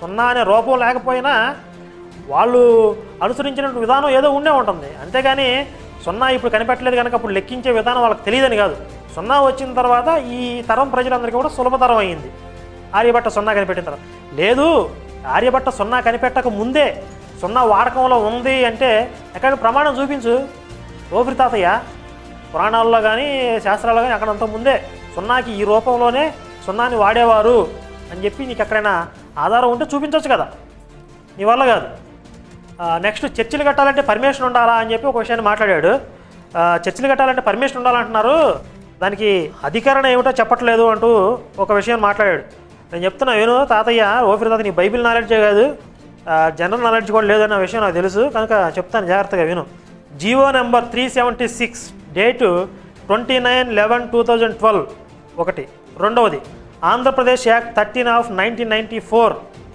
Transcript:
సున్నా అనే రూపం లేకపోయినా వాళ్ళు అనుసరించిన విధానం ఏదో ఉండే ఉంటుంది అంతేగాని సున్నా ఇప్పుడు కనిపెట్టలేదు కనుక అప్పుడు లెక్కించే విధానం వాళ్ళకి తెలియదని కాదు సున్నా వచ్చిన తర్వాత ఈ తరం ప్రజలందరికీ కూడా సులభతరం అయింది ఆర్యభట్ట సున్నా కనిపెట్టిన తర్వాత లేదు ఆర్యభట్ట సున్నా కనిపెట్టక ముందే సున్నా వాడకంలో ఉంది అంటే ఎక్కడ ప్రమాణం చూపించు ఓపిరి తాతయ్య పురాణాల్లో కానీ శాస్త్రాల్లో కానీ అక్కడ ముందే సున్నాకి ఈ రూపంలోనే సున్నాని వాడేవారు అని చెప్పి నీకు ఎక్కడైనా ఆధారం ఉంటే చూపించవచ్చు కదా నీ వల్ల కాదు నెక్స్ట్ చర్చిలు కట్టాలంటే పర్మిషన్ ఉండాలా అని చెప్పి ఒక విషయాన్ని మాట్లాడాడు చర్చిలు కట్టాలంటే పర్మిషన్ ఉండాలంటున్నారు దానికి అధికారణ ఏమిటో చెప్పట్లేదు అంటూ ఒక విషయం మాట్లాడాడు నేను చెప్తున్నా ఏను తాతయ్య ఓఫిర్ తాత నీ బైబిల్ నాలెడ్జే కాదు జనరల్ నాలెడ్జ్ కూడా లేదన్న విషయం నాకు తెలుసు కనుక చెప్తాను జాగ్రత్తగా విను GO number three seventy six date twenty nine eleven two thousand twelve ఒకటి రెండవది Andhra Pradesh Act 13 of 1994